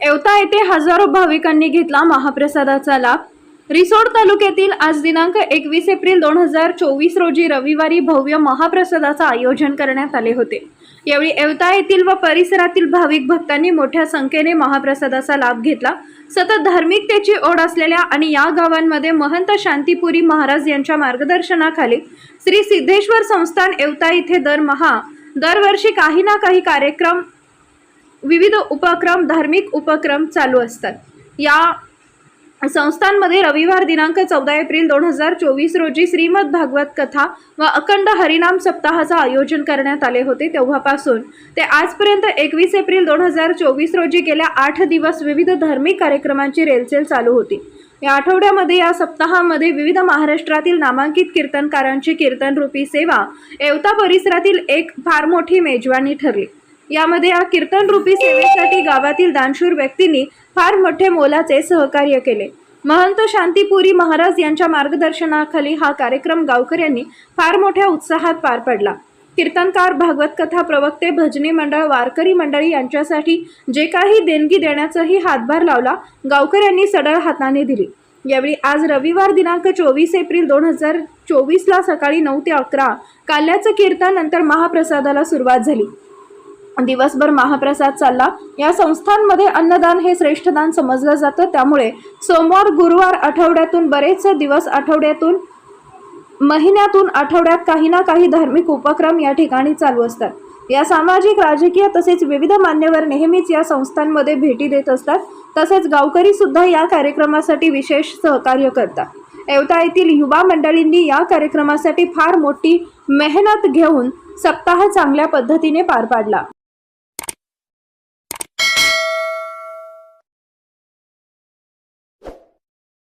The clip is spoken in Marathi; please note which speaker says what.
Speaker 1: एवता येथे हजारो भाविकांनी घेतला महाप्रसादाचा लाभ. रिसोड तालुक्यातील आज दिनांक एकवीस एप्रिल दोन हजार चोवीस रोजी रविवारी भव्य महाप्रसादाचं आयोजन करण्यात आले होते. यावेळी एवता येथील व परिसरातील भाविक भक्तांनी मोठ्या संख्येने महाप्रसादाचा लाभ घेतला. सतत धार्मिकतेची ओढ असलेल्या आणि या गावांमध्ये महंत शांतीपुरी महाराज यांच्या मार्गदर्शनाखाली श्री सिद्धेश्वर संस्थान एवता इथे दरमहा दरवर्षी काही ना काही कार्यक्रम विविध उपक्रम धार्मिक उपक्रम चालू असतात. या संस्थांमध्ये रविवार दिनांक चौदा एप्रिल दोन हजार चोवीस रोजी श्रीमद भागवत कथा व अखंड हरिनाम सप्ताहाचं आयोजन करण्यात आले होते तेव्हापासून. ते आजपर्यंत एकवीस एप्रिल दोन हजार चोवीस रोजी गेल्या आठ दिवस विविध धार्मिक कार्यक्रमांची रेलचेल चालू होती. या आठवड्यामध्ये या सप्ताहामध्ये विविध महाराष्ट्रातील नामांकित कीर्तनकारांची कीर्तनरूपी सेवा एवता परिसरातील एक फार मोठी मेजवानी ठरली. यामध्ये या कीर्तनरूपी सेवेसाठी गावातील दानशूर व्यक्तींनी फार मोठे मोलाचे सहकार्य केले. महंत शांतीपुरी महाराज यांच्या मार्गदर्शनाखाली हा कार्यक्रम गावकऱ्यांनी फार मोठ्या उत्साहात पार पडला. कीर्तनकार भागवत कथा प्रवक्ते भजनी मंडळ वारकरी मंडळी यांच्यासाठी जे काही देणगी देण्याचाही हातभार लावला गावकऱ्यांनी सडळ हाताने दिली. यावेळी आज रविवार दिनांक चोवीस एप्रिल दोन हजार चोवीसला सकाळी नऊ ते अकरा काल्याचं कीर्तन नंतर महाप्रसादाला सुरुवात झाली. दिवसभर महाप्रसाद चालला. या संस्थांमध्ये अन्नदान हे श्रेष्ठदान समजलं जातं. त्यामुळे सोमवार गुरुवार आठवड्यातून बरेच दिवस आठवड्यातून महिन्यातून आठवड्यात काही ना काही धार्मिक उपक्रम या ठिकाणी चालू असतात. या सामाजिक राजकीय तसेच विविध मान्यवर नेहमीच या संस्थांमध्ये भेटी देत असतात. तसेच गावकरी सुद्धा या कार्यक्रमासाठी विशेष सहकार्य करतात. येवता येथील युवा मंडळींनी या कार्यक्रमासाठी फार मोठी मेहनत घेऊन सप्ताह चांगल्या पद्धतीने पार पाडला.